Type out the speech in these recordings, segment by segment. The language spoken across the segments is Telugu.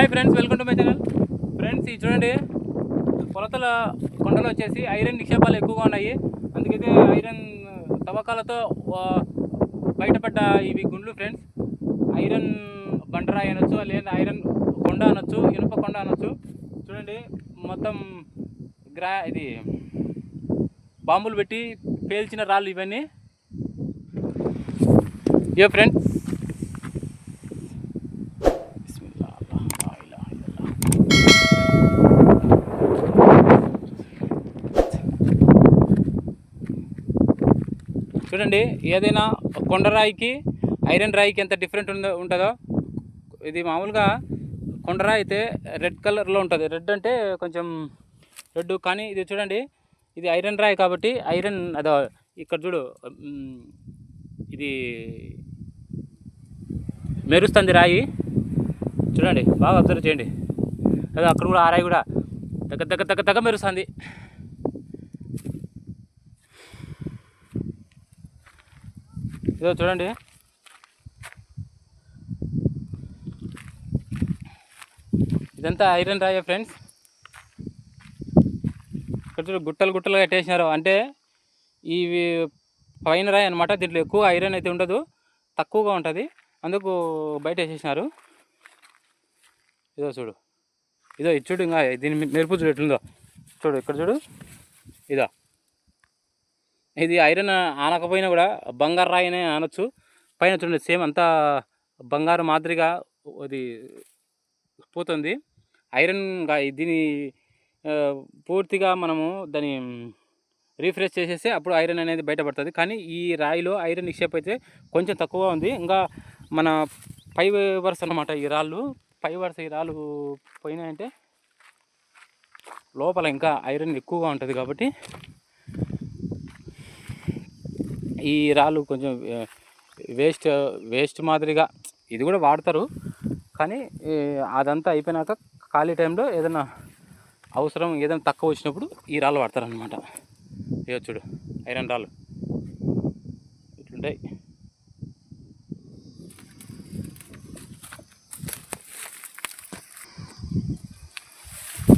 Hi friends welcome to my channel friends ఇది చూడండి కొలతల కొండలు వచ్చేసి ఐరన్ నిక్షేపాలు ఎక్కువగా ఉన్నాయి. అందుకైతే ఐరన్ తవ్వకాలతో బయటపడ్డ ఇవి గుండ్లు ఫ్రెండ్స్ ఐరన్ బండరాయి అనొచ్చు లేదా ఐరన్ కొండ అనొచ్చు ఇనుప కొండ అనొచ్చు. చూడండి మొత్తం గ్రా ఇది బాంబులు పెట్టి పేల్చిన రాళ్ళు ఇవన్నీ. ఏ ఫ్రెండ్స్ చూడండి ఏదైనా కొండరాయికి ఐరన్ రాయికి ఎంత డిఫరెంట్ ఉందో ఉంటుందో ఇది మామూలుగా కొండరాయి అయితే రెడ్ కలర్లో ఉంటుంది. రెడ్ అంటే కొంచెం రెడ్ కానీ ఇది చూడండి ఇది ఐరన్ రాయి కాబట్టి ఐరన్ అదో ఇక్కడ చూడు ఇది మెరుస్తుంది రాయి. చూడండి బాగా అబ్జర్వ్ చేయండి. అదే అక్కడ కూడా ఆ రాయి కూడా తగ్గ తగ్గ తగ్గ తగ్గ మెరుస్తుంది. ఇదో చూడండి. ఇదంతా ఐరన్ రాయే ఫ్రెండ్స్. ఇక్కడ చూడు గుట్టలు గుట్టలు కట్టేసినారు. అంటే ఇవి పైన రాయి అనమాట దీంట్లో ఎక్కువ ఐరన్ అయితే ఉండదు తక్కువగా ఉంటుంది. అందుకు బయట వేసేసినారు. ఇదో చూడు. ఇదో ఇది చూడు ఇంకా దీని మెరుపు చూడు ఎట్లుందో. చూడు ఇక్కడ చూడు. ఇదో. ఇది ఐరన్ ఆనకపోయినా కూడా బంగారు రాయినే ఆనొచ్చు అనొచ్చు. పైన చూడండి సేమ్ అంతా బంగారు మాదిరిగా అది పోతుంది. ఐరన్ దీని పూర్తిగా మనము దాన్ని రీఫ్రెష్ చేసేస్తే అప్పుడు ఐరన్ అనేది బయటపడుతుంది. కానీ ఈ రాయిలో ఐరన్ నిక్షేపం అయితే కొంచెం తక్కువ ఉంది. ఇంకా మన పై వరుస అన్నమాట ఈ రాళ్ళు. పై వరుస ఈ రాళ్ళు పోయినాయంటే లోపల ఇంకా ఐరన్ ఎక్కువగా ఉంటుంది కాబట్టి ఈ రాళ్ళు కొంచెం వేస్ట్ వేస్ట్ మాదిరిగా ఇది కూడా వాడతారు. కానీ అదంతా అయిపోయినాక ఖాళీ టైంలో ఏదైనా అవసరం ఏదైనా తక్కువ వచ్చినప్పుడు ఈ రాళ్ళు వాడతారనమాట ఇక చూడు ఐరన్ రాళ్ళు. ఇట్లుంటాయి.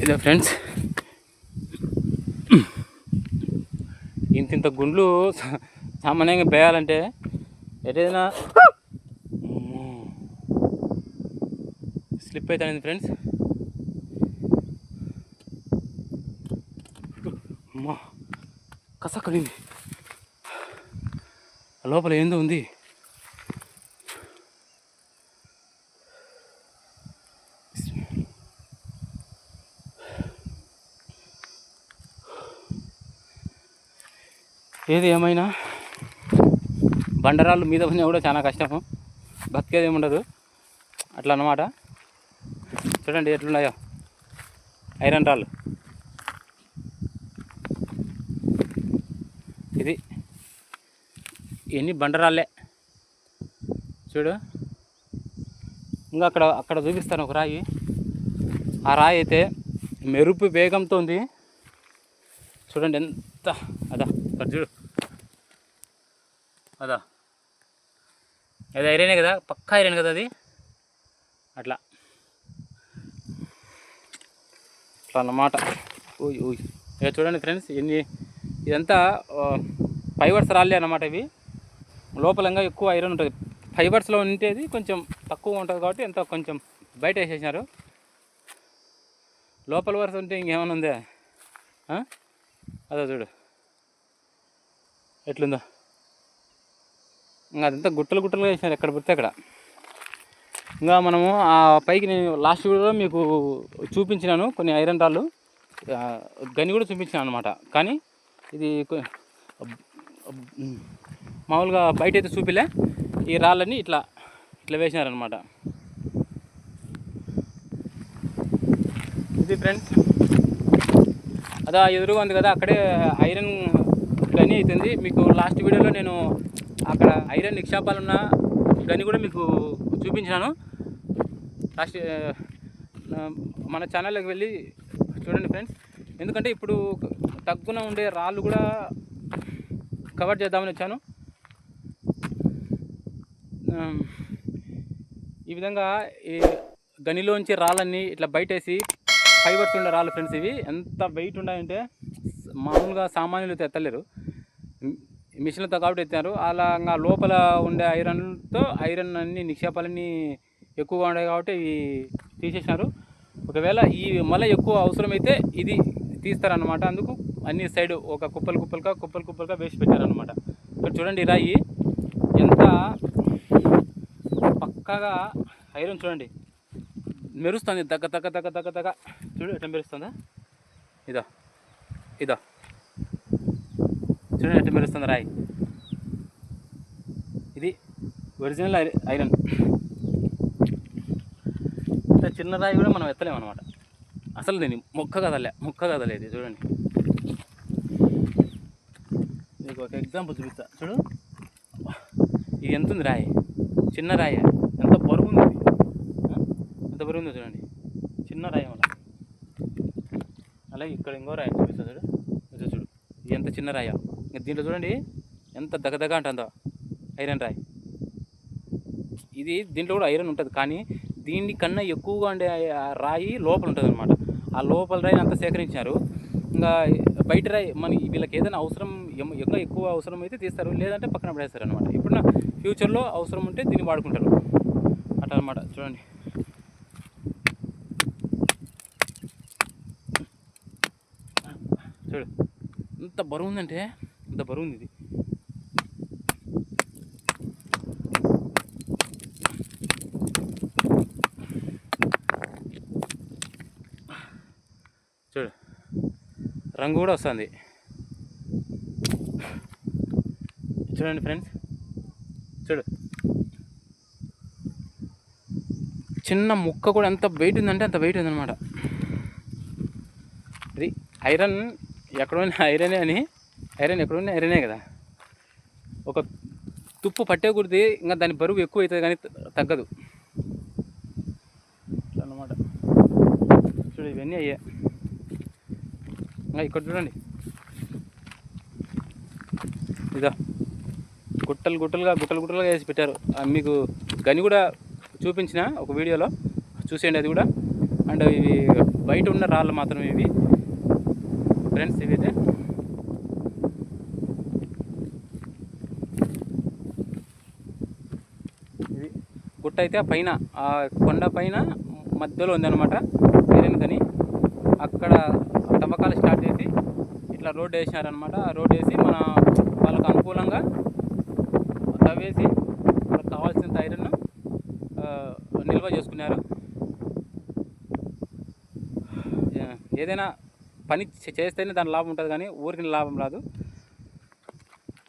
ఇదే ఫ్రెండ్స్. ఇంత ఇంత గుండ్లు సా- సామాన్యంగా పేయాలంటే ఏదైనా స్లిప్ అవుతానండి ఫ్రెండ్స్. అమ్మా. కసక్కడింది లోపల ఏందో ఉంది. ఏది ఏమైనా? బండరాళ్ళు మీద పడినా కూడా చాలా కష్టము. బతికేది ఏముండదు అట్లా అన్నమాట. చూడండి ఎట్లున్నాయో. ఐరన్ రాళ్ళు. ఇది ఇవన్నీ బండరాళ్ళే. చూడు. ఇంకా అక్కడ అక్కడ చూపిస్తాను ఒక రాయి. ఆ రాయి అయితే మెరుపు వేగంతో ఉంది. చూడండి ఎంత. అదా చూడు. అదా. అది ఐరనే కదా? పక్కా ఐరన్ కదా అది? అట్లా. అట్లా అన్నమాట. ఊయ్ ఊయ్ ఇక చూడండి ఫ్రెండ్స్ ఎన్ని ఇదంతా ఫైబర్స్ రాళ్ళే అన్నమాట ఇవి. లోపల ఇంకా ఎక్కువ ఐరన్ ఉంటుంది. ఫైబర్స్లో ఉంటేది కొంచెం తక్కువ ఉంటుంది కాబట్టి ఎంత కొంచెం బయట వేసేసినారు. లోపల వరుస ఉంటే ఇంకేమైనా ఉందా? అదో చూడు. ఎట్లుందో? ఇంకా అదంతా గుట్టలు గుట్టలుగా వేసినారు. ఎక్కడ పడితే అక్కడ. ఇంకా మనము ఆ పైకి నేను లాస్ట్ వీడియోలో మీకు చూపించినాను. కొన్ని ఐరన్ రాళ్ళు. గని కూడా చూపించినాను అనమాట కానీ ఇది మామూలుగా బయట అయితే చూపిలే. ఈ రాళ్ళని ఇట్లా ఇట్లా వేసినారనమాట ఇది ఫ్రెండ్స్. అదా ఎదురుగా ఉంది కదా అక్కడే ఐరన్ గని అవుతుంది. మీకు లాస్ట్ వీడియోలో నేను అక్కడ ఐరన్ నిక్షేపాలున్న ఇవన్నీ కూడా మీకు చూపించినాను. లాస్ట్ మన ఛానల్లోకి వెళ్ళి చూడండి ఫ్రెండ్స్ ఎందుకంటే ఇప్పుడు తగ్గున ఉండే రాళ్ళు కూడా కవర్ చేద్దామని వచ్చాను. ఈ విధంగా ఈ గనిలోంచి రాళ్ళన్నీ ఇట్లా బయటేసి ఫైబర్స్ ఉండే రాళ్ళు ఫ్రెండ్స్ ఇవి. ఎంత వెయిట్ ఉన్నాయంటే మామూలుగా సామాన్యులు ఎత్తలేరు. మిషన్లతో కాబట్టి ఎత్తారు. అలా లోపల ఉండే ఐరన్తో ఐరన్ అన్ని నిక్షేపాలన్నీ ఎక్కువగా ఉన్నాయి కాబట్టి ఇవి తీసేసినారు. ఒకవేళ ఈ మళ్ళీ ఎక్కువ అవసరమైతే ఇది తీస్తారనమాట అందుకు అన్ని సైడ్ ఒక కుప్పలు కుప్పలుగా కుప్పలు కుప్పలుగా వేసి పెట్టారనమాట ఇక్కడ చూడండి రాయి ఎంత పక్కగా ఐరన్ చూడండి. మెరుస్తుంది. దగ్గ దగ్గ దగ్గ దగ్గ దగ్గ చూడు ఎట్లా మెరుస్తుందా? ఇదా ఇదా. చూడండి ఎట్లా మెరుస్తుంది రాయి. ఇది ఒరిజినల్ ఐరన్. ఇట్లా చిన్న రాయి కూడా మనం ఎత్తలేము అనమాట అసలు దీన్ని మొక్క కదలే మొక్క కదలేదు చూడండి. మీకు ఒక ఎగ్జాంపుల్ చూపిస్తా చూడు. ఇది ఎంత ఉంది రాయి? చిన్న రాయి. ఎంత బరువు ఉంది ఎంత బరువు ఉందో చూడండి. చిన్న రాయి మళ్ళీ అలాగే ఇక్కడ ఇంకో రాయి చూపిస్తా చూడు. చూడు. ఇది ఎంత చిన్న రాయా? దీంట్లో చూడండి ఎంత దగదగ అంటుందో ఐరన్ రాయి. ఇది దీంట్లో కూడా ఐరన్ ఉంటుంది కానీ దీనికన్నా ఎక్కువగా ఉండే రాయి లోపల ఉంటుంది అనమాట ఆ లోపల రాయిని అంతా సేకరించారు ఇంకా బయట రాయి మన వీళ్ళకి ఏదైనా అవసరం ఎక్కువ ఎక్కువ అవసరం అయితే తీస్తారు లేదంటే పక్కన పడేస్తారు అనమాట ఇప్పుడు ఫ్యూచర్లో అవసరం ఉంటే దీన్ని వాడుకుంటారు. అట్లా అనమాట చూడండి. చూడు ఎంత బరువు ఉందంటే ఎంత బరువు ఉంది ఇది. చూడు రంగు కూడా వస్తుంది. చూడండి ఫ్రెండ్స్ చూడు. చిన్న ముక్క కూడా ఎంత వెయిట్ ఉందంటే అంత వెయిట్ ఉందన్నమాట. ఇది ఐరన్ ఎక్కడైనా ఐరనే అని ఐరన్ ఎక్కడున్న ఐరనే కదా. ఒక తుప్పు పట్టే కుడితే ఇంకా దాని బరువు ఎక్కువ అవుతుంది కానీ తగ్గదు. అన్నమాట. చూడు ఇవన్నీ అయ్యా. ఇంకా ఇక్కడ చూడండి. ఇదా. గుట్టలు గుట్టలుగా గుట్టలు గుట్టలుగా వేసి పెట్టారు. మీకు గని కూడా చూపించిన ఒక వీడియోలో. చూసేయండి అది కూడా. అండ్ ఇవి బయట ఉన్న రాళ్ళు మాత్రం ఇవి. ఫ్రెండ్స్ ఇవైతే ఇది గుట్ట అయితే ఆ పైన ఆ కొండ పైన మధ్యలో ఉందన్నమాట ఐరన్ కని అక్కడ తవ్వకాలు స్టార్ట్ చేసి ఇట్లా రోడ్ వేసినారనమాట ఆ రోడ్ వేసి మన వాళ్ళకు అనుకూలంగా తవ్వేసి వాళ్ళకి కావాల్సినంత ఐరన్ నిల్వ చేసుకున్నారు. ఏదైనా పని చే- చేస్తేనే దాని లాభం ఉంటుంది కానీ ఊరికి లాభం రాదు.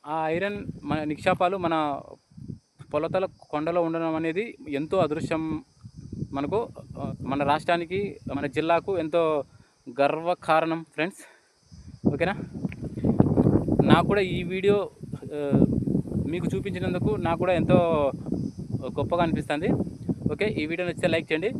ఆ ఐరన్ మన నిక్షేపాలు మన పొలతల కొండలో ఉండడం అనేది ఎంతో అదృశ్యం మనకు మన రాష్ట్రానికి మన జిల్లాకు ఎంతో గర్వకారణం ఫ్రెండ్స్. ఓకేనా? నాకు కూడా ఈ వీడియో మీకు చూపించినందుకు నాకు కూడా ఎంతో గొప్పగా అనిపిస్తుంది. ఓకే ఈ వీడియో నచ్చితే లైక్ చేయండి.